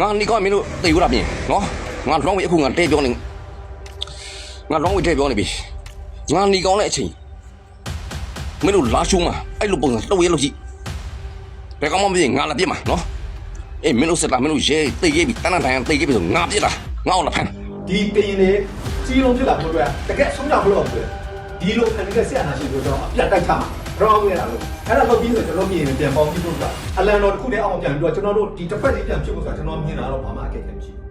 ငါနီကောမင်းတို့တေယူတာပြင်နော်ငါလောင်းဝေးအခုငါတဲပြောနေငါလောင်းဝေးတဲပြောနေပြီငါနီကောင်းတဲ့အချိန်မင်းတို့လာရှုံးမှာအဲ့လိုပုံစံလှုပ်ရဲလို့ကြည့်ဘယ်ကောင်မှမသိငါလာပြစ်မှာနော်အေးမင်းတို့စက်တာမင်းတို့ရဲတေးရေးပြီတန်းတန်းထိုင်တေးရေးပြီဆိုငါပြစ်တာငါ့ကိုလာဖမ်းဒီကရင်လေးကြီးလုံးဖြစ်လာဖို့အတွက်တကယ်ဆုံးဖြတ်ဖို့လို့ဆိုဒီလိုခံနေတဲ့ဆက်အနာရှင်တို့တော့အပြတ်တိုက်ချမှာ ရောင်းရတာလို့အဲ့ဒါလုပ်ပြီးဆိုကျွန်တော်မြင်ပြန်ပေါင်းပြီးလို့ကအလန်တော်တစ်ခုတည်းအောင်ပြန်ပြီးတော့ကျွန်တော်တို့ဒီတစ်ဖက်လေးပြန်ဖြစ်ဖို့ဆိုတာကျွန်တော်မြင်တာတော့ဘာမှအခက်အခဲမရှိဘူး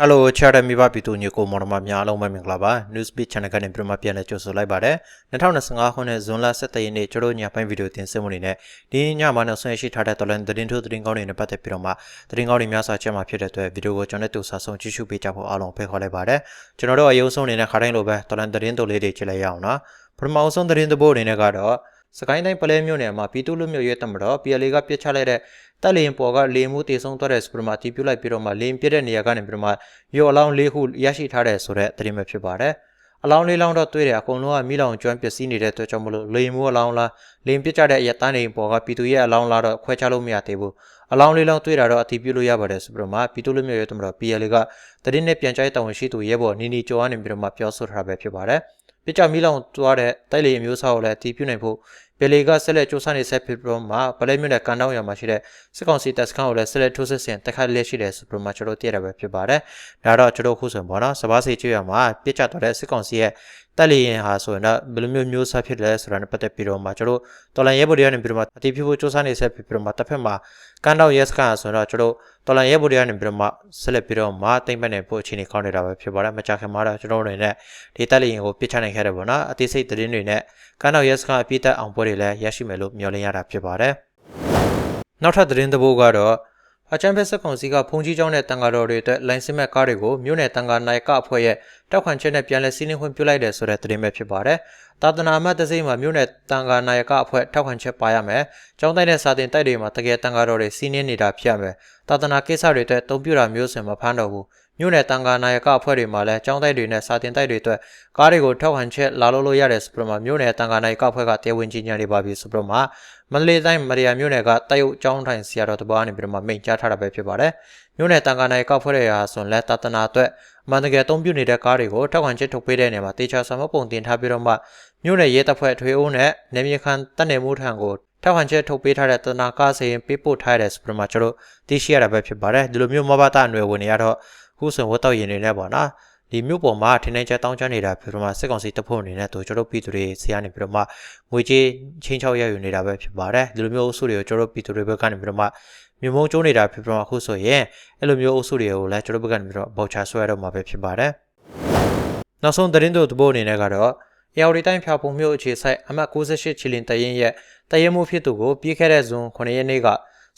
ဟယ်လိုချာရမီဘာပီတူညကိုမော်ဒမများအားလုံးပဲမင်္ဂလာပါ Newsbeat Channel ကနေပြန်မပြန်လဲကြိုဆိုလိုက်ပါတယ်2025ခုနှစ်ဇွန်လ17ရက်နေ့ကျွန်တော်ညပိုင်းဗီဒီယိုတင်ဆက်မှုနေနဲ့ဒီညမှာနောက်ဆုံးရရှိထားတဲ့တော်လန်သတင်းထုတ်သတင်းကောင်းတွေနဲ့ပတ်သက်ပြီးတော့မှသတင်းကောင်းတွေများစွာချက်မှဖြစ်တဲ့အတွက်ဗီဒီယိုကိုကျွန်တော်တို့စာဆုံးကြည့်ရှုပေးကြဖို့အားလုံးဖိတ်ခေါ်လိုက်ပါတယ်ကျွန်တော်တို့အယုံဆုံးအနေနဲ့ခါတိုင်းလိုပဲတော်လန်သတင်းထုတ်လေးတွေကြည့်လိုက်ရအောင်နော်ပထမအဆုံးသတင်းသဘောအနေနဲ့ကတော့ စကိုင်းတိုင်းပလဲမြို့နယ်မှာပြည်သူ့လူမျိုးရဲတမတော် PLA ကပြစ်ချလိုက်တဲ့တက်လင်ပေါ်ကလေမှုတေဆုံးသွားတဲ့စပရမာတီးပြလိုက်ပြီးတော့မှလင်းပြတဲ့နေရာကနေပြီးတော့မှရော်အလောင်းလေးခုရရှိထားတဲ့ဆိုတဲ့သတင်းပဲဖြစ်ပါတယ်။အလောင်းလေးလောင်းတော့တွေ့တယ်အကုန်လုံးကမိလောင်ကျွမ်းပျက်စီးနေတဲ့အတွက်ကြောင့်မလို့လေမှုအလောင်းလားလင်းပြကြတဲ့အရတန်းနေပေါ်ကပြည်သူရဲ့အလောင်းလားတော့ခွဲခြားလို့မရသေးဘူး။အလောင်းလေးလောင်းတွေ့တာတော့အတီးပြလို့ရပါတယ်ဆိုပြီးတော့မှပြည်သူ့လူမျိုးရဲတမတော် PLA ကသတင်းနဲ့ပြန်ကြားရေးတာဝန်ရှိသူရဲဘော်နီနီကျော်ကနေပြီးတော့မှပြောဆိုထားတာပဲဖြစ်ပါတယ်။ ပြကြမိလောင်သွားတဲ့တိုက်လေအမျိုးအစားကိုလည်းအတီးပြနိုင်ဖို့ပယ်လီကဆက်လက်စူးစမ်းနေဆက်ဖြစ်ပြီးတော့မှပလဲမြို့နယ်ကန်တောင်းရွာမှာရှိတဲ့စစ်ကောင်စီတပ်စခန်းကိုလည်းဆက်လက်ထိုးစစ်ဆင်တက်ခတ်လက်ရှိတယ်ဆိုပြီးတော့မှကျွန်တော်သိရတာပဲဖြစ်ပါတယ်။ဒါတော့ကျွန်တော်ခုဆိုရင်ပေါ့နော်စပားစီကျွေးရမှာပြစ်ချတော့တဲ့စစ်ကောင်စီရဲ့ တက်လီရင်ဟာဆိုရင်တော့ဘယ်လိုမျိုးမျိုးစားဖြစ်လဲဆိုတာနဲ့ပတ်သက်ပြီးတော့မှကျွန်တော်တော်လန်ရဲဘော်တွေကနေပြီးတော့မှအတိဖြစ်ဖို့စူးစမ်းနေဆက်ဖြစ်ပြီးတော့မှတစ်ဖက်မှာကန်တောင်းရဲစခန်းဆိုရင်တော့ကျွန်တော်တော်လန်ရဲဘော်တွေကနေပြီးတော့မှဆက်လက်ပြီးတော့မှတိမ့်ပတ်နေဖို့အခြေအနေကောင်းနေတာပဲဖြစ်ပါတယ်။မကြခင်မှာတော့ကျွန်တော်တို့အနေနဲ့ဒီတက်လီရင်ကိုပြစ်ချနိုင်ခဲ့တယ်ပေါ့နော်။အသေးစိတ်သတင်းတွေနဲ့ကန်တောင်းရဲစခန်းအပြည့်တက်အောင်ပွဲတွေလည်းရရှိမယ်လို့မျှော်လင့်ရတာဖြစ်ပါတယ်။နောက်ထပ်သတင်းသဘောကတော့ အချမ်းဖက်ဆက်ကောင်စီကဖုန်ကြီးကျောင်းနဲ့တန်ဃာတော်တွေအတွက်လိုင်စင်မဲ့ကားတွေကိုမြို့နယ်တန်ဃာနိုင်ကအဖွဲ့ရဲ့တောက်ခံချက်နဲ့ပြန်လည်စီးနှင်းခွင့်ပြုလိုက်တယ်ဆိုတဲ့သတင်းပဲဖြစ်ပါတယ်။တာသနာမတ်တစိမ့်မှာမြို့နယ်တန်ဃာနိုင်ကအဖွဲ့တောက်ခံချက်ပါရမယ်။ကျောင်းတိုက်တဲ့စာတင်တိုက်တွေမှာတကယ်တန်ဃာတော်တွေစီးနှင်းနေတာဖြစ်ရမယ်။တာသနာကိစ္စတွေအတွက်တုံ့ပြတာမျိုးစင်မဖမ်းတော့ဘူး။မြို့နယ်တန်ဃာနိုင်ကအဖွဲ့တွေမှာလည်းကျောင်းတိုက်တွေနဲ့စာတင်တိုက်တွေအတွက်ကားတွေကိုထောက်ခံချက်လာလို့လို့ရတယ်ဆိုပြီးတော့မှမြို့နယ်တန်ဃာနိုင်ကအဖွဲ့ကတရားဝင်ကြီးညာနေပါပြီဆိုပြီးတော့မှ မန္တလေးတိုင်းမရယာမြို့နယ်ကတရုတ်ကျောင်းထိုင်ဆရာတော်တပါးနေပြီးတော့မှမိန့်ကြားထားတာပဲဖြစ်ပါတယ်။မြို့နယ်တန်ဃာနိုင်ကအဖွဲ့တွေဟာဆိုရင်လက်တတနာအတွက်အမှန်တကယ်အသုံးပြုနေတဲ့ကားတွေကိုထောက်ခံချက်ထုတ်ပေးတဲ့နေရာမှာတေချာဆောင်မပုံတင်ထားပြီးတော့မှမြို့နယ်ရဲတပ်ဖွဲ့ထွေအုပ်နဲ့နေမြေခန်တပ်နယ်မှုထံကိုထောက်ခံချက်ထုတ်ပေးထားတဲ့တနာကားစရင်ပေးပို့ထားတဲ့ဆိုပြီးတော့မှကျွန်တော်သိရှိရတာပဲဖြစ်ပါတယ်။ဒီလိုမျိုးမဘာတာအနွယ်ဝင်နေရတော့ခုဆိုဝတ်တော့ရင်နေနဲ့ပေါ့နော်။ ဒီမြို့ပေါ်မှာထင်းထင်းချက်တောင်းချနေတာဖြစ်တော့မှစစ်ကောင်စီတပ်ဖွဲ့အနေနဲ့တို့ကျွန်တော်ပြည်သူတွေဆရာနေပြီးတော့မှငွေကြေးချင်းချောက်ရယူနေတာပဲဖြစ်ပါတယ်ဒီလိုမျိုးအုပ်စုတွေကိုကျွန်တော်ပြည်သူတွေဘက်ကနေပြီးတော့မှမြေမုံကျိုးနေတာဖြစ်ပြီးတော့အခုဆိုရင်အဲ့လိုမျိုးအုပ်စုတွေကိုလည်းကျွန်တော်ဘက်ကနေပြီးတော့ဘောက်ချဆွဲတော့မှာပဲဖြစ်ပါတယ်နောက်ဆုံးသတင်းတို့သဘောအနေနဲ့ကတော့အေယာရီတိုင်းဖြာပုံမြို့အခြေဆိုင်အမှတ်68ချီလင်တရင်ရဲ့တရင်မှုဖြစ်သူကိုပြီးခဲ့တဲ့ဇွန်9ရက်နေ့က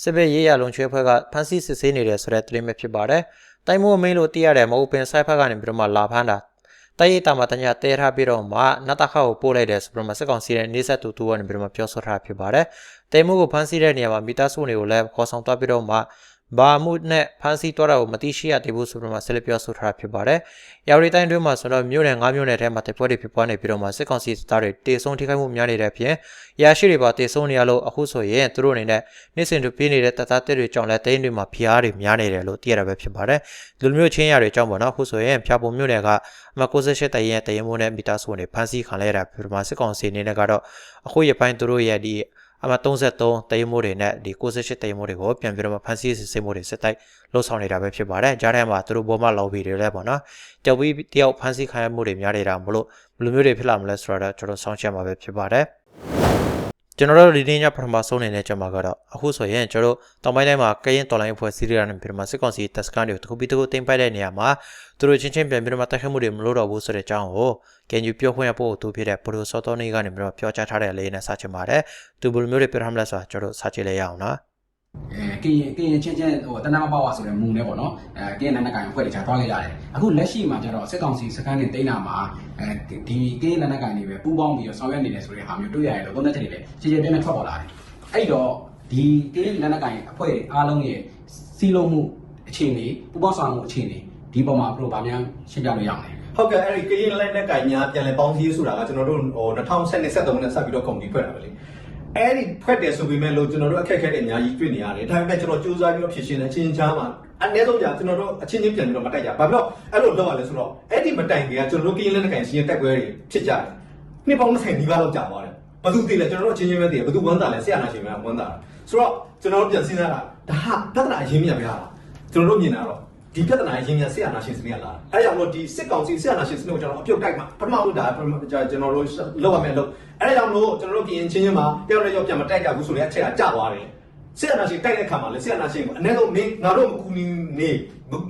စစ်ဘက်ရေးရလုံချွေဖွဲ့ကဖမ်းဆီးစစ်ဆေးနေတဲ့ဆိုတဲ့သတင်းပဲဖြစ်ပါတယ်။ တိုင်မိုးမင်းလို့သိရတဲ့မဟုတ်ပင်ဆိုင်ဖက်ကနေပြီးတော့မှလာဖမ်းတာတိုင်ရတာမတညာတဲထားပြီးတော့မှနတ်တခါကိုပို့လိုက်တယ်ဆိုပြီးတော့မှစစ်ကောင်စီရဲ့နေဆက်သူသူကနေပြီးတော့မှပြောဆိုထားဖြစ်ပါတယ်။တိုင်မိုးကိုဖမ်းဆီးတဲ့နေရာမှာမိသားစုတွေကိုလည်းခေါ်ဆောင်သွားပြီးတော့မှ ဘာမှုနဲ့ဖမ်းဆီးသွားတာကိုမသိရှိရသေးဘူးဆိုပြီးတော့မှဆက်လက်ပြောဆိုထားတာဖြစ်ပါတယ်။ရောက်ရီတိုင်းတွင်းမှာဆိုတော့မြို့နယ်၅မြို့နယ်ထဲမှာတိုက်ပွဲတွေဖြစ်ပွားနေပြီးတော့မှစစ်ကောင်စီသားတွေတေဆုံးထိခိုက်မှုများနေတဲ့အပြင်ရရှိတွေပါတေဆုံးနေရလို့အခုဆိုရင်သူတို့အနေနဲ့နေ့စဉ်တို့ပြေးနေတဲ့တပ်သားတက်တွေကြောင့်လည်းတိုင်းတွေမှာဖိအားတွေများနေတယ်လို့သိရတာပဲဖြစ်ပါတယ်။ဒီလိုမျိုးချင်းရတွေကြောင့်ပေါ့နော်အခုဆိုရင်ဖျားပုံမြို့နယ်ကအမ68တရင်တရင်မိုးနဲ့မီတာဆိုနေဖမ်းဆီးခံလိုက်ရတာဖြစ်မှာစစ်ကောင်စီအနေနဲ့ကတော့အခုရပိုင်းသူတို့ရဲ့ဒီ အမ33တရင်မိုးတွေနဲ့ဒီ68တရင်မိုးတွေကိုပြန်ပြီးတော့ဖမ်းဆီးစစ်ဆေးမှုတွေစစ်တိုက်လှုပ်ဆောင်နေတာပဲဖြစ်ပါတယ်။ကြားထဲမှာသူတို့ဘောမလော်ဘီတွေလည်းပေါ့နော်။ကြောက်ပြီးတယောက်ဖမ်းဆီးခံရမှုတွေများနေတာမလို့ဘယ်လိုမျိုးတွေဖြစ်လာမလဲဆိုတော့ကျွန်တော်စောင့်ကြည့်မှာပဲဖြစ်ပါတယ်။ ကျွန်တော်တို့ဒီနေ့ညပထမဆုံးနေတဲ့ကျွန်မကတော့အခုဆိုရင်ကျွန်တော်တောင်ပိုင်းတိုင်းမှာကရင်တော်လိုင်းအဖွဲ့စီးရီးယားနဲ့ပြည်မှာစစ်ကောင်စီတပ်စခန်းတွေကိုတစ်ခုပြီးတစ်ခုတင်ပိုက်တဲ့နေရာမှာသူတို့ချင်းချင်းပြန်ပြီးတော့တိုက်ခတ်မှုတွေမလုပ်တော့ဘူးဆိုတဲ့အကြောင်းကိုကန်ယူပြောခွင့်ရဖို့သူဖြစ်တဲ့ပရိုစောတော်နေကနေပြီးတော့ပြောကြားထားတဲ့အလေးနဲ့စချင်ပါတယ်သူဘယ်လိုမျိုးတွေပြောထားမလဲဆိုတာကျွန်တော်စချင်လဲရအောင်နော်အဲ ကရင်ကရင်ချင်းချင်းဟိုတနမပေါ့ဝါဆိုတဲ့မူနဲ့ပေါ့နော်အဲကရင်နန်းနကန်အဖွဲ့တွေခြားသွားခဲ့ကြတယ်အခုလက်ရှိမှာကျတော့စစ်ကောင်စီစကန်နေတိန်းတာမှာအဲဒီကရင်နန်းနကန်တွေပဲပူးပေါင်းပြီးတော့ဆောင်ရွက်နေတယ်ဆိုတဲ့ဟာမျိုးတွေ့ရတယ်လို့သုံးသက်ချက်တွေလည်းခြေခြေပြင်းပြင်းထွက်ပေါ်လာတယ်အဲ့တော့ဒီကရင်နန်းနကန်အဖွဲ့အားလုံးရဲ့စီလုံးမှုအခြေအနေပူးပေါင်းဆောင်မှုအခြေအနေဒီပေါ်မှာအခုဗာများရှင်းပြလို့ရအောင်လေဟုတ်ကဲ့အဲ့ဒီကရင်လက်နဲ့ကင်ညာပြန်လဲပေါင်းစည်းဆိုတာကကျွန်တော်တို့ဟို2012 73နဲ့ဆက်ပြီးတော့ကွန်ပဏီဖွဲ့တာပဲလေ အဲ့ဒီဖွက်တယ်ဆိုပေမဲ့လို့ကျွန်တော်တို့အခက်အခဲတွေအများကြီးတွေ့နေရတယ်ဒါပေမဲ့ကျွန်တော်စူးစမ်းပြီးတော့ဖြည့်ရှင်းတဲ့အချင်းချင်းချားမှာအနည်းဆုံးကြာကျွန်တော်တို့အချင်းချင်းပြန်ပြီးတော့မတိုက်ကြဘာဖြစ်လို့အဲ့လိုလုပ်ရလဲဆိုတော့အဲ့ဒီမတိုင်ခင်ကကျွန်တော်တို့ကင်းလက်နက်ကန်ရှင်းရဲ့တက်ပွဲတွေဖြစ်ကြတယ်နှစ်ပေါင်း20နီးပါးလောက်ကြာသွားတယ်ဘာသူသိလဲကျွန်တော်တို့အချင်းချင်းပဲသိတယ်ဘာသူဝမ်းသာလဲဆရာနာရှင်ပဲဝမ်းသာတာဆိုတော့ကျွန်တော်တို့ပြန်စဉ်းစားတာဒါဟာပြဿနာအရင်းမြစ်ပဲဟာကျွန်တော်တို့မြင်တာတော့ ဒီပြဿနာအရင်းမြစ်ဆရာနာရှင်စနစ်ကလာအဲ့ကြောင့်လို့ဒီစစ်ကောင်စီဆရာနာရှင်စနစ်ကိုကျွန်တော်အပြုတ်တိုက်မှာပထမဦးဒါကျွန်တော်တို့လောက်ရမယ်လို့အဲ့ဒါကြောင့်လို့ကျွန်တော်တို့ပြင်ချင်းချင်းမှာတယောက်နဲ့ယောက်ပြန်မတိုက်ကြဘူးဆိုတဲ့အချက်ကကြာသွားတယ်ဆရာနာရှင်တိုက်တဲ့ခါမှာလေဆရာနာရှင်ကအနည်းဆုံးနေငါတို့မကူညီနေ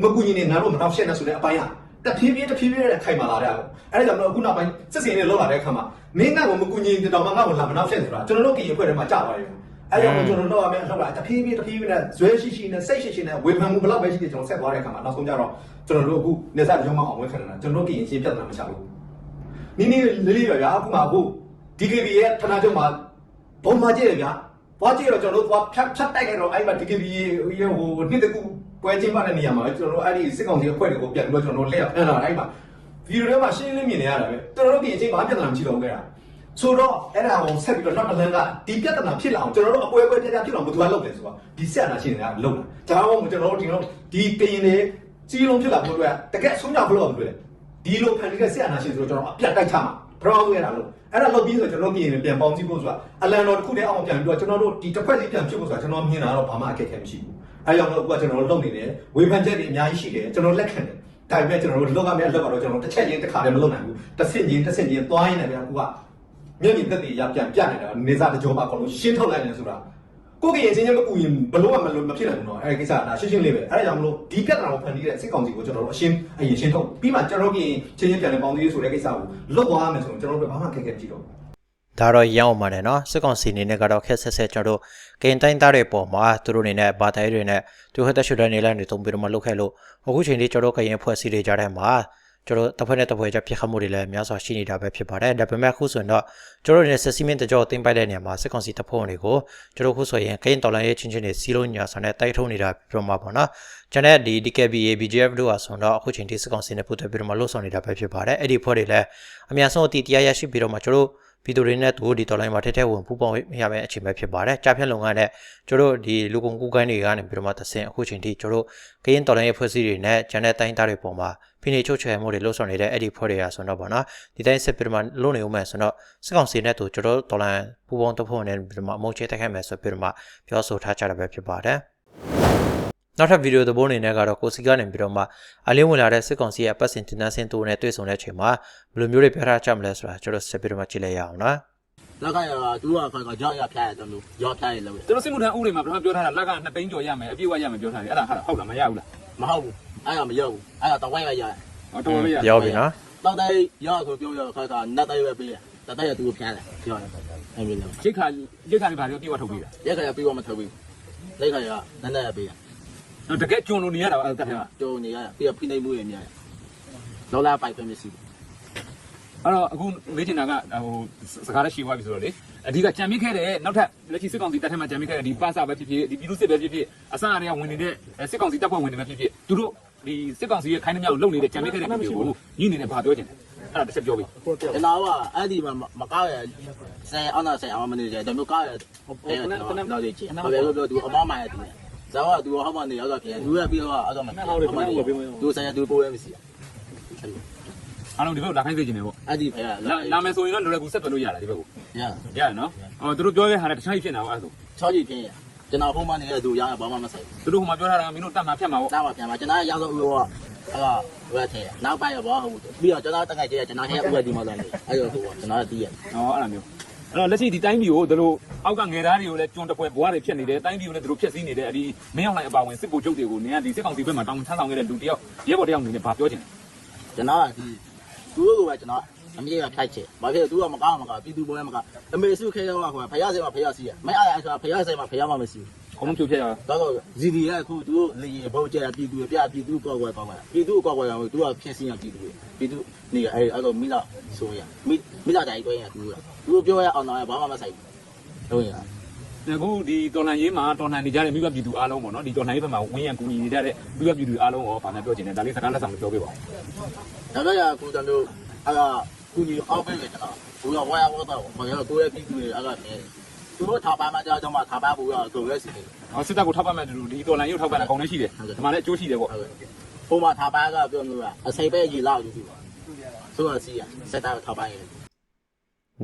မကူညီနေငါတို့မတော့ရှက်နေဆိုတဲ့အပိုင်းကတဖြည်းဖြည်းတဖြည်းဖြည်းနဲ့ခိုင်မာလာတဲ့အဲ့ဒါကြောင့်တော့အခုနောက်ပိုင်းစစ်စင်တွေလောက်လာတဲ့ခါမှာမင်းငါ့ကိုမကူညီတဲ့တော့မှငါ့ကိုလာမတော့ရှက်ဆိုတာကျွန်တော်တို့ကီအဖွဲ့ထဲမှာကြာသွားတယ် အဲ့ကြောင့်ကျွန်တော်တို့ရမယ်အလောက်လာတဖြည်းဖြည်းတဖြည်းဖြည်းနဲ့ဇွဲရှိရှိနဲ့စိတ်ရှိရှိနဲ့ဝေဖန်မှုဘလောက်ပဲရှိတယ်ကျွန်တော်ဆက်သွားတဲ့ခါမှာနောက်ဆုံးကြတော့ကျွန်တော်တို့အခုနေစားရုံမအောင်ဝဲခံနေတာကျွန်တော်တို့ကီရင်ချင်းပြဿနာမချဘူးနီးနီးလေးလေးပါဗျာအခုမှအခု DKB ရဲ့ဌာနချုပ်မှာဘုံမကြည့်ရဗျာသွားကြည့်တော့ကျွန်တော်တို့သွားဖြတ်ဖြတ်တိုက်ခဲ့တော့အဲ့မှာ DKB ရေဟိုနှစ်တကူပွဲချင်းပါတဲ့နေရာမှာကျွန်တော်တို့အဲ့ဒီစစ်ကောင်စီအဖွဲ့တွေကိုပြန်ပြီးတော့ကျွန်တော်တို့လက်ရဖမ်းလာအဲ့မှာဗီဒီယိုထဲမှာရှင်းလင်းမြင်နေရတာပဲကျွန်တော်တို့ဒီအချိန်မှာပြဿနာမရှိတော့ခဲ့တာ ဆိုတော့အဲ့ဒါကိုဆက်ပြီးတော့နောက်တစ်လမ်းကဒီပြဿနာဖြစ်လာအောင်ကျွန်တော်တို့အပွဲပွဲပြပြဖြစ်အောင်ဘယ်သူကလုပ်လဲဆိုတော့ဒီဆက်နာရှင်းနေတာလုပ်တာဒါမှမဟုတ်ကျွန်တော်တို့ဒီတော့ဒီကရင်တွေကြီးလုံးဖြစ်လာဖို့အတွက်တကယ်ဆုံးဖြတ်ဖို့လို့ပြောတယ်ဒီလိုဖန်တီးတဲ့ဆက်နာရှင်းဆိုတော့ကျွန်တော်အပြတ်တိုက်ချမှာဘရောင်းရတာလို့အဲ့ဒါလုပ်ပြီးဆိုကျွန်တော်ပြင်ပြန်ပေါင်းစည်းဖို့ဆိုတာအလန်တော်တစ်ခုတည်းအောင်ပြန်ပြီးတော့ကျွန်တော်တို့ဒီတစ်ဖက်စီပြန်ဖြစ်ဖို့ဆိုတာကျွန်တော်မြင်တာတော့ဘာမှအခက်အခဲမရှိဘူးအဲ့ကြောင့်လို့အခုကကျွန်တော်တို့လုပ်နေတယ်ဝေဖန်ချက်တွေအများကြီးရှိတယ်ကျွန်တော်လက်ခံတယ်ဒါပေမဲ့ကျွန်တော်တို့လောက်ရမယ့်လောက်ကတော့ကျွန်တော်တစ်ချက်ချင်းတစ်ခါတည်းမလုပ်နိုင်ဘူးတစ်ဆင့်ချင်းတစ်ဆင့်ချင်းသွားရင်းနဲ့ဗျာအခုက မျက်မြင်သက်သေရပြန်ပြနေတာနေစားတကြောပါအကုန်လုံးရှင်းထုတ်လိုက်တယ်ဆိုတာကိုယ့်ကရင်ချင်းချင်းမကူရင်ဘလို့မှမလို့မဖြစ်နိုင်ဘူးနော်အဲ့ဒီကိစ္စကဒါရှင်းရှင်းလေးပဲအဲ့ဒါကြောင့်မလို့ဒီပြဿနာကိုဖန်တီးတဲ့စစ်ကောင်စီကိုကျွန်တော်တို့အရှင်းအရင်ရှင်းထုတ်ပြီးမှကျွန်တော်တို့ကရင်ချင်းချင်းပြန်လဲပေါင်းသီးဆိုတဲ့ကိစ္စကိုလွတ်သွားမယ်ဆိုရင်ကျွန်တော်တို့ဘာမှခက်ခဲမရှိတော့ဘူးဒါတော့ရအောင်ပါတယ်နော်စစ်ကောင်စီအနေနဲ့ကတော့ခက်ဆက်ဆက်ကျွန်တော်တို့ကင်တိုင်းသားတွေပေါ်မှာသူတို့အနေနဲ့ဘာတိုင်းတွေနဲ့သူဟက်သက်ရှူတဲ့နေလမ်းတွေတုံးပြီးတော့မလုပ်ခဲ့လို့အခုချိန်လေးကျွန်တော်တို့ကရင်ဖွဲ့စည်းတွေကြားထဲမှာ ကျွန်တော်တစ်ဖက်နဲ့တစ်ဖက်ကြားပြစ်ခတ်မှုတွေလည်းများစွာရှိနေတာပဲဖြစ်ပါတယ်ဒါပေမဲ့အခုဆိုရင်တော့ကျွန်တော်တို့ရဲ့ဆက်စီမင်းတကြောတင်ပိုက်တဲ့နေရာမှာစစ်ကောင်စီတပ်ဖွဲ့ဝင်တွေကိုကျွန်တော်ခုဆိုရင်ကရင်တော်လိုင်းရဲ့ချင်းချင်းတွေစီးလုံးညာဆောင်နဲ့တိုက်ထုံးနေတာပြောမှာပေါ့နော်ကျွန်တဲ့ဒီ DKBA BGF တို့ဟာဆိုတော့အခုချိန်ထိစစ်ကောင်စီနဲ့ပတ်သက်ပြီးတော့မလှုပ်ဆောင်နေတာပဲဖြစ်ပါတယ်အဲ့ဒီဖွဲ့တွေလည်းအများဆုံးအတီတရားရရှိပြီးတော့မှကျွန်တော်တို့ဗီဒီယိုတွေနဲ့သူတို့ဒီတော်လိုင်းမှာထဲထဲဝင်ပူပေါင်းရမယ့်အချိန်ပဲဖြစ်ပါတယ်။ကြာဖြတ်လုပ်ငန်းနဲ့ကျတို့ဒီလူကုန်ကူးကိုင်းတွေကနေပြီးတော့မှသဆင်အခုချိန်ထိကျတို့ကရင်တော်လိုင်းရဲ့ဖွဲ့စည်းတွေနဲ့ဂျန်တဲ့တိုင်းသားတွေပုံမှာ ဖိနေချုပ်ချယ်မှုတွေလှုပ်ဆောင်နေတဲ့အဲ့ဒီဖွဲ့တွေကဆိုတော့ဗောနော်ဒီတိုင်းဆက်ပြီးတော့မှလုပ်နေဦးမယ်ဆိုတော့စစ်ကောင်စီနဲ့သူကျတို့တော်လိုင်းပူပေါင်းတစ်ဖွဲ့နဲ့ပြီးတော့မှအမုန်းချဲတက်ခိုက်မယ်ဆိုပြီးတော့မှပြောဆိုထားကြတာပဲဖြစ်ပါတယ်။နောက်ထပ်ဗီဒီယိုသဘောအနေနဲ့ကတော့ကိုစီကနေပြီးတော့မှအလင်းဝင်လာတဲ့စစ်ကောင်စီရဲ့အပတ်စဉ်တင်နန်းစင်တူနဲ့တွေ့ဆုံတဲ့အချိန်မှာဘယ်လိုမျိုးတွေပြောထားကြမလဲဆိုတာကျတို့ဆက်ပြီးတော့မှကြည့်လိုက်ရအောင်နော်။လက်ကရသူကခေါ်ကကြောက်ရဖျားရတယ်လို့ကြောက်ဖျားရလို့ကျွန်တော်စစ်မှုထမ်းဥပဒေမှာပထမပြောထားတာလက်က2သိန်းကျော်ရမယ်အပြည့်ဝရမယ်ပြောထားတယ်အဲ့ဒါဟုတ်လားမရဘူးလား မဟုတ်ဘူးအဲ့ဒါမရောက်ဘူးအဲ့ဒါတော့ဝိုင်းရရတယ်ဟောတော်ပြီရပြောပြီနော်တော့တိုင်ရဆိုပြောရခေါ်ကနတ်တိုင်ပဲပေးရတတိုင်ရသူကိုဖျားတယ်ပြောတယ်အဲ့ဒီလိုရိတ်ခါရိတ်ခါတွေဘာတွေပြည့်ဝထုတ်ပြီးတာရက်ခါရပြီးတော့မထုတ်ဘူးလက်ခါရနန်းနန်းရပေးရနော်တကယ်ကျွန်လို့နေရတာအဲ့တက်ထဲမှာတိုးနေရပြီးတော့ဖိနေမှုရမြရလောလာပိုက်ပဲမရှိဘူးအဲ့တော့အခုမေးချင်တာကဟိုစကားလည်းရှိသွားပြီဆိုတော့လေ အဓိကကြံမိခဲ့တဲ့နောက်ထပ်လက်ရှိစစ်ကောင်စီတပ်ထဲမှာကြံမိခဲ့တဲ့ဒီပါစာပဲဖြစ်ဖြစ်ဒီပြည်သူစစ်ပဲဖြစ်ဖြစ်အစအရေကဝင်နေတဲ့စစ်ကောင်စီတပ်ဖွဲ့ဝင်တွေပဲဖြစ်ဖြစ်သူတို့ဒီစစ်ကောင်စီရဲ့ခိုင်းနှမြောက်လုံနေတဲ့ကြံမိခဲ့တဲ့ပြည်သူကိုညှိနေတယ်ဘာပြောချင်လဲအဲ့ဒါတစ်ချက်ပြောပြီကျွန်တော်ကအဲ့ဒီမှာမကောက်ရဆယ်အောင်နာဆယ်အောင်မနေကြတယ်တို့ကောက်ရအဲ့ဒါတော့ဒီချင်ဘာပဲပြောသူအမောင်းမှရတယ်ဇာဝသူဟောမနေရောက်တော့ပြန်လူရပြီးတော့အဲ့တော့မသူဆယ်သူပိုးရမရှိအားလုံးဒီဘက်လာခိုင်းစေချင်တယ်ပေါ့အဲ့ဒီဖဲလာလာမယ်ဆိုရင်တော့လွယ်ကူဆက်သွယ်လို့ရတာဒီဘက်ကို ရရတယ်နော်ဟောသူတို့ပြောတဲ့ဟာလည်းတခြားကြီးဖြစ်နေတာပေါ့အဲ့ဒါဆိုချောကြီးပြင်းရကျွန်တော်ဟိုမှနေတဲ့သူရဘာမှမဆိုင်သူတို့ဟိုမှာပြောထားတာမင်းတို့တတ်မှာဖြတ်မှာပေါ့နောက်ပါပြန်ပါကျွန်တော်ရောက်တော့ဦးတော့အဲ့တော့ဝက်ထဲနောက်ပိုင်းရောဟုတ်ပြီးတော့ကျွန်တော်တက်ကကျကျွန်တော်ဟဲ့ဥပဒေမှာတော့နေအဲ့တော့ဟိုကျွန်တော်တည်ရ။အော်အဲ့လိုမျိုး။အဲ့တော့လက်ရှိဒီတိုင်းပြည်ကိုတို့အောက်ကငယ်သားတွေကိုလည်းကျွန်းတပွဲဘွားတွေဖြစ်နေတယ်။တိုင်းပြည်ကိုလည်းတို့ဖျက်ဆီးနေတယ်။အဒီမင်းအောင်လိုက်အပါဝင်စစ်ဗိုလ်ချုပ်တွေကိုနင်ကဒီစစ်ကောင်စီဘက်မှာတောင်းထမ်းဆောင်ခဲ့တဲ့လူတယောက်ရဲဘော်တယောက်အနေနဲ့ဗာပြောချင်တယ်ကျွန်တော်ကဒီသူတို့ကပဲကျွန်တော် အမေကဖိုက်ချေဘာဖြစ်သူကမကောင်းမကောင်းပြည်သူပေါ်မှာကအမေစုခဲတော့ဟိုဖယားစဲမှာဖယားစီရမအားအဲ့ဆိုတာဖယားစဲမှာဖယားမှမရှိဘူး။အကုန်လုံးဖြိုဖျက်ရအောင်တော့ဇီဒီကအခုသူတို့လေဘုတ်ကျဲပြည်သူပြပြည်သူကောက်ွယ်ကောက်ွယ်ပြည်သူကောက်ွယ်အောင်သူကဖြည့်စင်းရပြည်သူပြည်သူနေအဲ့အဲ့တော့မိလာဆိုရမိမိလာတိုင်းတွဲရသူကသူပြောရအောင်တော့ဘာမှမဆိုင်ဘူးဟုတ်ရ။အခုဒီတော်လှန်ရေးမှာတော်လှန်နေကြတဲ့မိဘပြည်သူအားလုံးပေါ့နော်။ဒီတော်လှန်ရေးဘက်မှာဝင်းရံကူညီနေကြတဲ့မိဘပြည်သူအားလုံးရောဗာနဲ့ပြောချင်တယ်။ဒါလေးစကားလက်ဆောင်ပြောပေးပါဦးဒါတော့ရကိုတန်တို့အဲ့ဒါ ကုညီအောက်ပဲကျွန်တော်ဘူရဝါရဝတော့ဘာရကိုရပြည်သူတွေအဲ့ဒါနေသူသူတို့ထောက်ပံ့မှကြောင့်မှထောက်ပံ့ဖို့ရကုန်ရဲစီတယ်ဟောစစ်တပ်ကိုထောက်ပံ့မဲ့တူဒီတော်လိုင်းရုပ်ထောက်ပံ့တာအကုန်လည်းရှိတယ်ဒီမှာလည်းအကျိုးရှိတယ်ပေါ့ဟုတ်ကဲ့ပုံမှန်ထောက်ပံ့ကပြောမျိုးကအစိပ်ပဲရေလောက်ယူပြီပါဆိုတော့စီရစက်တာထောက်ပံ့ရတယ်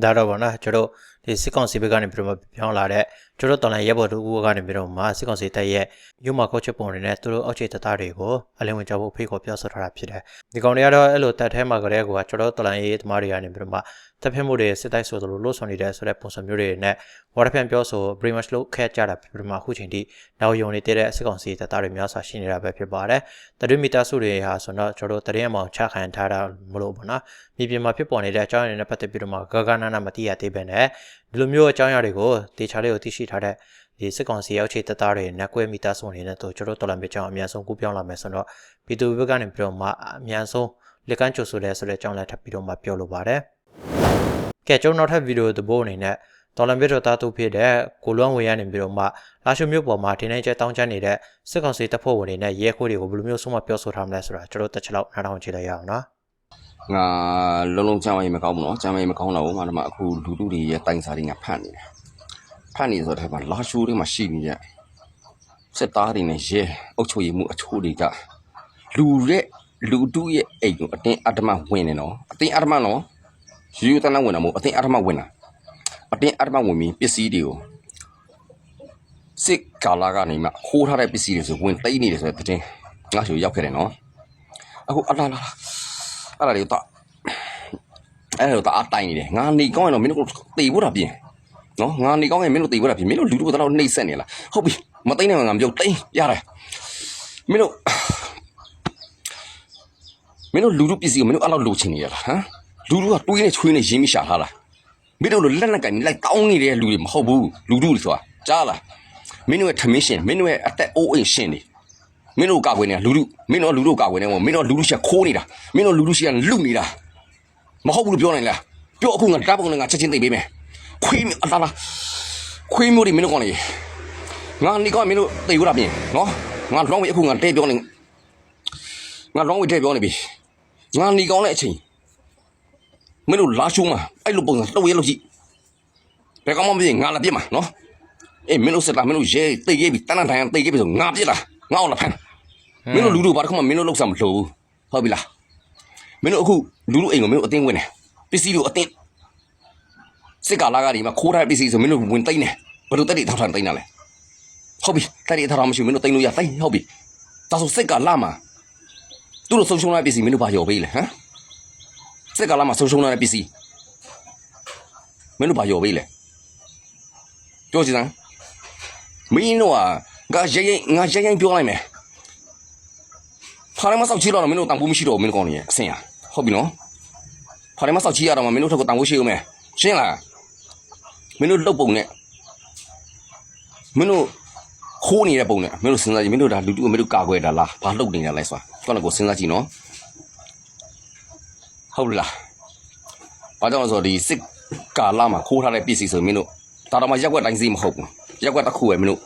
ဒါတော့ဗောနော်ကျွန်တော်ဒီစစ်ကောင်စီဘက်ကနေပြီးတော့ပြောင်းလာတဲ့ ကျွန်တော်တော်လိုင်းရဲဘော်တို့ဦးကနေပြီးတော့မှစစ်ကောင်စီတပ်ရဲ့ယူမာကော့ချက်ပုံတွေနဲ့သူတို့အောက်ခြေတပ်သားတွေကိုအလင်းဝင်ကြဖို့ဖိတ်ခေါ်ပြောဆိုထားတာဖြစ်တယ်ဒီကောင်တွေကတော့အဲ့လိုတပ်ထဲမှာကလေးကကျွန်တော်တော်လိုင်းရဲသမားတွေကနေပြီးတော့မှတပ်ဖြတ်မှုတွေစစ်တိုက်ဆိုသလိုလို့ဆောင်နေတဲ့ဆိုတဲ့ပုံစံမျိုးတွေနဲ့ဝါရပြန်ပြောဆို pretty much လို့ခဲကြတာဖြစ်ပြီးတော့မှအခုချိန်ထိနောက်ယုံနေတဲ့စစ်ကောင်စီတပ်သားတွေများစွာရှိနေတာပဲဖြစ်ပါတယ်တရွေမီတာစုတွေဟာဆိုတော့ကျွန်တော်တရင်မောင်ချခံထားတာမလို့ပေါ့နော်မြေပြင်မှာဖြစ်ပေါ်နေတဲ့အကြောင်းအရာတွေနဲ့ပတ်သက်ပြီးတော့မှဂဂနာနာမတိရသေးပဲနဲ့ ဒီလိုမျိုးအကြောင်းအရာတွေကိုတေချာလေးကိုသိရှိထားတဲ့ဒီစစ်ကောင်စီရောက်ချေတပ်သားတွေနဲ့ကွဲမီတာစုအနေနဲ့တို့ကျွန်တော်တော်လာမြေကြောင်းအများဆုံးကူးပြောင်းလာမယ်ဆိုတော့ပြည်သူဘက်ကနေပြီးတော့မှအများဆုံးလက်ကမ်းချိုဆိုလဲဆိုတဲ့အကြောင်းလည်းထပ်ပြီးတော့မှပြောလိုပါတယ်ကဲကျွန်တော်နောက်ထပ်ဗီဒီယိုသဘောအနေနဲ့တော်လံပြတော်သားသူဖြစ်တဲ့ကိုလွမ်းဝေရနေပြီးတော့မှလာရှုမြို့ပေါ်မှာထင်းနေကျတောင်းချနေတဲ့စစ်ကောင်စီတပ်ဖွဲ့ဝင်တွေနဲ့ရဲခိုးတွေကိုဘယ်လိုမျိုးဆုံးမပြောဆိုထားမလဲဆိုတာကျွန်တော်တက်ချက်လောက်နားထောင်ကြည့်လိုက်ရအောင်နော် ငါလုံးလုံးကြမ်းမရင်မကောင်းဘူးနော်ကြမ်းမရင်မကောင်းတော့ဘူးမှတော့မှအခုလူလူတွေရဲ့တိုင်စာတွေငါဖတ်နေတယ်ဖတ်နေဆိုတော့မှလာရှိုးတွေမှာရှိနေတဲ့စစ်သားတွေနဲ့ရဲအုပ်ချုပ်ရေးမှုအချို့တွေကလူရဲ့လူတုရဲ့အိမ်ကိုအတင်းအဓမ္မဝင်နေနော်အတင်းအဓမ္မနော်ယူယူတန်းတန်းဝင်တာမဟုတ်အတင်းအဓမ္မဝင်တာအတင်းအဓမ္မဝင်ပြီးပစ္စည်းတွေကိုစစ်ကာလာကနေမှခိုးထားတဲ့ပစ္စည်းတွေဆိုဝင်သိမ်းနေတယ်ဆိုတဲ့တဲ့ငါ့ရှိုရောက်ခဲ့တယ်နော်အခုအလားလား အဲ့ဒါတွေတော့အဲ့ဒါတော့အတိုင်းနေတယ်ငါနေကောင်းရင်တော့မင်းတို့တေဖို့တာပြင်နော်ငါနေကောင်းရင်မင်းတို့တေဖို့တာပြင်မင်းတို့လူတို့ကတော့နှိမ့်ဆက်နေလားဟုတ်ပြီမသိနေမှာငါမပြောတိန်ရတယ်မင်းတို့မင်းတို့လူတို့ပစ္စည်းကိုမင်းတို့အဲ့လောက်လိုချင်နေရလားဟမ်လူတို့ကတွေးနေချွေးနေရင်းမိရှာထားလားမင်းတို့လိုလက်နဲ့ကင်လိုက်တောင်းနေတဲ့လူတွေမဟုတ်ဘူးလူတို့တွေဆိုတာကြားလားမင်းတို့ရဲ့ထမင်းရှင်မင်းတို့ရဲ့အသက်အိုးအိမ်ရှင်တွေ မင်းတို့ကာကွယ်နေတာလူလူမင်းတို့လူတို့ကာကွယ်နေမို့မင်းတို့လူလူရှိကခိုးနေတာမင်းတို့လူလူရှိကလူနေတာမဟုတ်ဘူးလို့ပြောနိုင်လားပြောအခုငါဓာတ်ပုံနဲ့ငါချက်ချင်းသိပေးမယ်ခွေးမျိုးအလားလားခွေးမျိုးတွေမင်းတို့ကောင်းလေငါနေကောင်းမင်းတို့သိရတာပြင်နော်ငါလောင်းဝေအခုငါတဲပြောနေငါလောင်းဝေတဲပြောနေပြီငါနေကောင်းတဲ့အချိန်မင်းတို့လာရှုံးမှာအဲ့လိုပုံစံတော့ရဲလို့ကြည့်ဘယ်ကောင်းမှမဖြစ်ငါလာပြစ်မှာနော်အေးမင်းတို့စတာမင်းတို့ရဲတိတ်ခဲ့ပြီတန်းတန်းထိုင်တိတ်ခဲ့ပြီဆိုငါပြစ်လားငါ့အောင်လာဖမ်း မင်းတို့လူတို့ဘာတစ်ခါမှမင်းတို့လောက်စားမလို့ဘူးဟုတ်ပြီလားမင်းတို့အခုလူတို့အိမ်ကိုမင်းတို့အတင်းဝင်တယ်ပစ္စည်းတို့အတင်းစစ်ကာလာကနေမှခိုးထားတဲ့ပစ္စည်းဆိုမင်းတို့ဝင်သိမ်းတယ်ဘယ်လိုတက်တိထောက်ထားသိမ်းတာလဲဟုတ်ပြီတက်တိထောက်ထားမရှိဘူးမင်းတို့သိမ်းလို့ရသိမ်းဟုတ်ပြီဒါဆိုစစ်ကာလာမှာသူတို့ဆုံးရှုံးတဲ့ပစ္စည်းမင်းတို့ဘာရော်ပေးလဲဟမ်စစ်ကာလာမှာဆုံးရှုံးတဲ့ပစ္စည်းမင်းတို့ဘာရော်ပေးလဲပြောချင်စမ်းမင်းတို့ကငါရိုင်းရိုင်းငါရိုင်းရိုင်းပြောလိုက်မယ် ဖားရမဆောက်ချီတော့မင်းတို့တန်ဖိုးမရှိတော့ဘူးမင်းတို့ကောင်းနေရဲ့အဆင်ရဟုတ်ပြီနော်ဖားရမဆောက်ချီရတော့မင်းတို့ထက်ကတန်ဖိုးရှိဦးမယ်ရှင်းလားမင်းတို့လုတ်ပုံနဲ့မင်းတို့ခိုးနေတဲ့ပုံနဲ့မင်းတို့စဉ်းစားကြည့်မင်းတို့ဒါလူတူမင်းတို့ကာကွယ်တာလားဘာလုတ်နေတာလဲဆိုတာကောင်းကိုစဉ်းစားကြည့်နော်ဟုတ်လားဘာကြောင့်လဲဆိုတော့ဒီစစ်ကာလာမှာခိုးထားတဲ့ပစ္စည်းဆိုမင်းတို့ဒါတော့မှရက်ွက်တိုင်းစီမဟုတ်ဘူးရက်ွက်တစ်ခုပဲမင်းတို့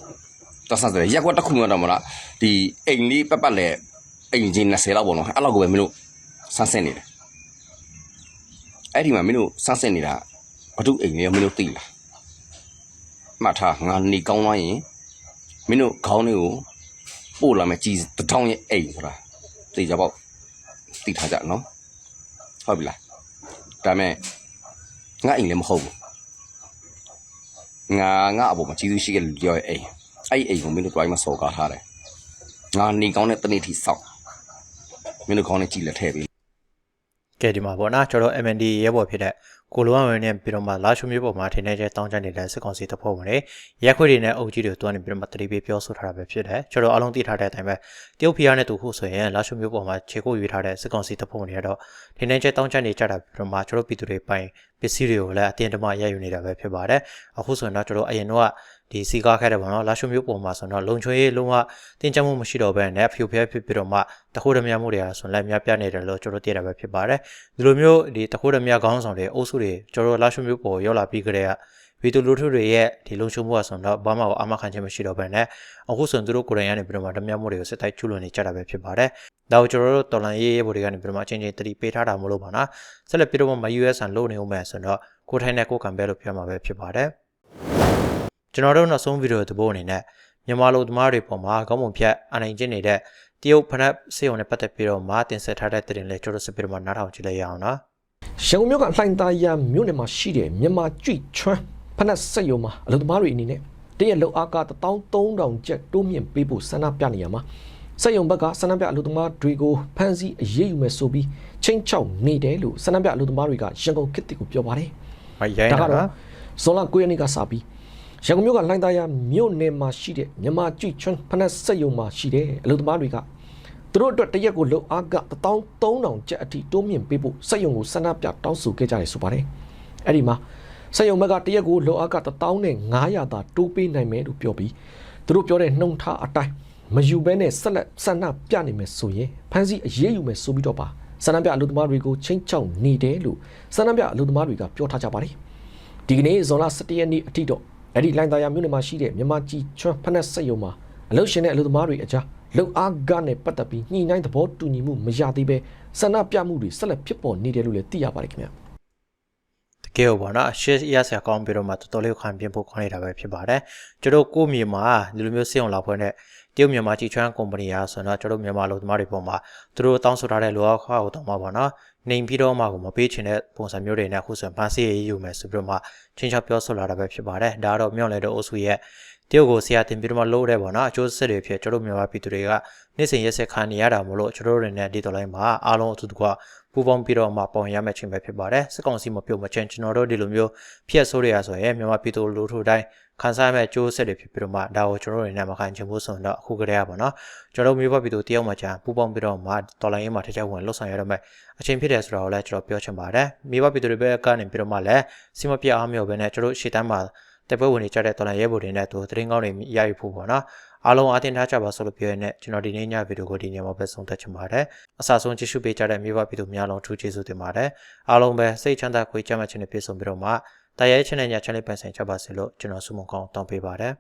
တဆတ်တယ်ရက်ွက်တစ်ခုမှတော့မလားဒီအိမ်လေးပတ်ပတ်လဲ အိမ်ချင်း20လောက်ပေါ့နော်အဲ့လောက်ကိုပဲမင်းတို့ဆန်းစစ်နေတယ်အဲ့ဒီမှာမင်းတို့ဆန်းစစ်နေတာဘဒုအိမ်လေးမင်းတို့သိလားမှတ်ထားငါနေကောင်းသွားရင်မင်းတို့ခေါင်းလေးကိုပို့လာမယ်ကြီးတထောင်ရဲ့အိမ်ဆိုတာသိကြပေါ့သိထားကြနော်ဟုတ်ပြီလားဒါမဲ့ငါအိမ်လည်းမဟုတ်ဘူးငါငါအပေါ်မှာကြီးစုရှိတဲ့လူတယောက်ရဲ့အိမ်အဲ့ဒီအိမ်ကိုမင်းတို့တွိုင်းမှာစော်ကားထားတယ်ငါနေကောင်းတဲ့တနေ့ထိစောင့် မင်းတို့ခေါင်းနဲ့ကြည်လက်ထည့်ပေးကဲဒီမှာပေါ့နော်ကျွန်တော် MND ရဲဘော်ဖြစ်တဲ့ကိုလိုဝမ်ဝင်နဲ့ပြီးတော့မှလာရှုမျိုးပေါ်မှာထင်းနေကျတောင်းချနေတဲ့စစ်ကောင်စီတပ်ဖွဲ့ဝင်တွေရက်ခွေတွေနဲ့အုပ်ကြီးတွေတွန်းနေပြီးတော့မှတတိပေးပြောဆိုထားတာပဲဖြစ်တယ်ကျွန်တော်အလုံးသိထားတဲ့အတိုင်းပဲတရုတ်ဖီယာနဲ့တူဖို့ဆိုရင်လာရှုမျိုးပေါ်မှာခြေကိုရွေးထားတဲ့စစ်ကောင်စီတပ်ဖွဲ့ဝင်တွေကတော့ထင်းနေကျတောင်းချနေကြတာပြီးတော့မှကျွန်တော်ပြည်သူတွေပိုင်ပစ္စည်းတွေကိုလည်းအတင်းတမရယူနေတာပဲဖြစ်ပါတယ်အခုဆိုရင်တော့ကျွန်တော်အရင်တော့ ဒီစီကားခဲ့တယ်ပေါ့နော်လာရှုမျိုးပေါ်မှာဆိုတော့လုံချွေးလုံးဝတင်းကျပ်မှုမရှိတော့ဘဲနဲ့ဖြူဖျဲဖြစ်ပြီးတော့မှတခိုးဓမြမှုတွေကဆိုလည်းများပြနေတယ်လို့ကျွန်တော်သိရတာပဲဖြစ်ပါတယ်ဒီလိုမျိုးဒီတခိုးဓမြခေါင်းဆောင်တွေအုပ်စုတွေကျွန်တော်လာရှုမျိုးပေါ်ရောက်လာပြီးကြတဲ့ကဗီဒီယိုလူထုတွေရဲ့ဒီလုံချုံမှုကဆိုတော့ဘာမှအာမခံချက်မရှိတော့ဘဲနဲ့အခုဆိုရင်သူတို့ကိုယ်တိုင်ကနေပြီးတော့မှဓမြမှုတွေကိုစစ်တိုက်ကျူးလွန်နေကြတာပဲဖြစ်ပါတယ်ဒါကိုကျွန်တော်တို့တော်လန်ရေးရေးဘော်တွေကနေပြီးတော့မှအချင်းချင်းတတိပေးထားတာမလို့ပါနော်ဆက်လက်ပြီးတော့မှ US ဆန်လို့နေဦးမယ်ဆိုတော့ကိုထိုင်းနဲ့ကိုကံပဲလို့ပြောမှာပဲဖြစ်ပါတယ် ကျွန်တော်တို့နောက်ဆုံးဗီဒီယိုသဘောအနေနဲ့မြန်မာလူသမားတွေပေါ်မှာခေါင်းပုံဖြတ်အနိုင်ကျင့်နေတဲ့တရုတ်ဖနက်စေုံနဲ့ပတ်သက်ပြီးတော့မာတင်ဆက်ထားတဲ့တဲ့တင်လေးကျွန်တော်စပီမှာနားထောင်ကြည့်လိုက်ရအောင်နော်ရန်ကုန်မြို့ကလှိုင်သာယာမြို့နယ်မှာရှိတဲ့မြန်မာကြွိချွမ်းဖနက်စက်ရုံမှာအလုပ်သမားတွေအနေနဲ့တရက်လောက်အားက13000ကျပ်တိုးမြင့်ပေးဖို့ဆန္ဒပြနေရမှာစက်ရုံဘက်ကဆန္ဒပြအလုပ်သမားတွေကိုဖမ်းဆီးအရေးယူမယ်ဆိုပြီးချင်းချောက်နေတယ်လို့ဆန္ဒပြအလုပ်သမားတွေကရန်ကုန်ခေတ်ကိုပြောပါတယ်။မရိုင်းဒါတာကတော့နော်ဇွန်လ9ရက်နေ့ကစပြီး ရန်ကုန်မြို့ကလှိုင်သာယာမြို့နယ်မှာရှိတဲ့မြန်မာကြွိချွန်းဖနက်စက်ရုံမှာရှိတဲ့အလုပ်သမားတွေကသူတို့အတွက်တရက်ကိုလောက်အားက13000ကျပ်အထိတိုးမြင့်ပေးဖို့စက်ရုံကိုဆန္ဒပြတောင်းဆိုခဲ့ကြတယ်ဆိုပါတယ်။အဲ့ဒီမှာစက်ရုံဘက်ကတရက်ကိုလောက်အားက1,500သာတိုးပေးနိုင်မယ်လို့ပြောပြီးသူတို့ပြောတဲ့နှုံထားအတိုင်းမယူဘဲနဲ့ဆက်လက်ဆန္ဒပြနေမယ်ဆိုရင်ဖမ်းဆီးအရေးယူမယ်ဆိုပြီးတော့ပါဆန္ဒပြအလုပ်သမားတွေကိုချင်းချောက်နေတယ်လို့ဆန္ဒပြအလုပ်သမားတွေကပြောထားကြပါတယ်။ဒီကနေ့ဇွန်လ17ရက်နေ့အထိတော့ အဲ့ဒီလိုင်သာယာမြို့နယ်မှာရှိတဲ့မြန်မာကြီးချွန်းဖက်နက်စက်ရုံမှာအလုပ်ရှင်နဲ့အလုပ်သမားတွေအကြားလုံအားကနဲ့ပတ်သက်ပြီးညှိနှိုင်းသဘောတူညီမှုမရသေးပဲဆန္ဒပြမှုတွေဆက်လက်ဖြစ်ပေါ်နေတယ်လို့လည်းသိရပါတယ်ခင်ဗျာတကယ်ကိုပေါ့နော်ရှေ့ရဆရာကောင်းပြီးတော့မှတော်တော်လေးခံပြဖို့ခေါင်းနေတာပဲဖြစ်ပါတယ်ကျွန်တော်ကိုမြေမှာဒီလိုမျိုးစေအောင်လာဖွင့် တဲ့တရုတ်မြန်မာကြီးချွမ်းကုမ္ပဏီအားဆိုတော့ကျွန်တော်မြန်မာလူသမားတွေပေါ်မှာသူတို့တောင်းဆိုထားတဲ့လိုအပ်ခွာကိုတော့မှာပေါ့နော်နေပြီးတော့မှကိုမပေးချင်တဲ့ပုံစံမျိုးတွေနဲ့အခုဆိုရင်ဖန်စီရေးယူမယ်ဆိုပြီးတော့မှချင်းချောက်ပြောဆိုလာတာပဲဖြစ်ပါတယ်ဒါကတော့မြောက်လေတော့အုပ်စုရဲ့တရုတ်ကိုဆရာတင်ပြီးတော့မှလို့တဲ့ပေါ့နော်အကျိုးဆက်တွေဖြစ်ကျွန်တော်မြန်မာပြည်သူတွေကနေ့စဉ်ရက်ဆက်ခံနေရတာမို့လို့ကျွန်တော်တို့တွေနဲ့ဒီတော်လိုင်းမှာအားလုံးအတူတကွ ပူပေါင်းပြီးတော့မှပုံရမယ့်ချိန်ပဲဖြစ်ပါတယ်စစ်ကောင်စီမပြုတ်မချင်းကျွန်တော်တို့ဒီလိုမျိုးဖျက်ဆိုးတွေရဆိုရင်မြန်မာပြည်သူလူထုတိုင်းခန်းစားမဲ့ကျိုးဆက်တွေဖြစ်ပြီးတော့မှဒါကိုကျွန်တော်တို့တွေနဲ့မခံချင်ဘူးဆိုတော့အခုကတည်းကပေါ့နော်ကျွန်တော်တို့မျိုးပြည်သူတယောက်မှချမ်းပူပေါင်းပြီးတော့မှတော်လိုင်းရေးမှာထက်ချက်ဝင်လှုပ်ဆောင်ရတော့မယ်အချိန်ဖြစ်တယ်ဆိုတော့လည်းကျွန်တော်ပြောချင်ပါတယ်မျိုးပြည်သူတွေဘက်ကနေပြီးတော့မှလည်းစီမပြအားမျိုးပဲနဲ့ကျွန်တော်ရှေ့တန်းမှာတက်ပွဲဝင်နေကြတဲ့တော်လိုင်းရဲဘော်တွေနဲ့သူသတင်းကောင်းတွေရယူဖို့ပေါ့နော် အားလုံးအသင်ထားကြပါဆိုလို့ပြောရတဲ့ကျွန်တော်ဒီနေ့ညဗီဒီယိုကိုဒီညမှာပဲဆုံးသက်ချင်ပါတယ်အစဆုံးကြည့်ရှုပေးကြတဲ့မြို့ပြည်သူများလုံးထူးကျေးဇူးတင်ပါတယ်အားလုံးပဲစိတ်ချမ်းသာခွေးကြမ်းမှချင်းနဲ့ပြည့်စုံပြီးတော့မှတရားရဲ့ channel ညာ channel ပန်ဆိုင်ကြပါစေလို့ကျွန်တော်ဆုမွန်ကောင်းတောင်းပေးပါတယ်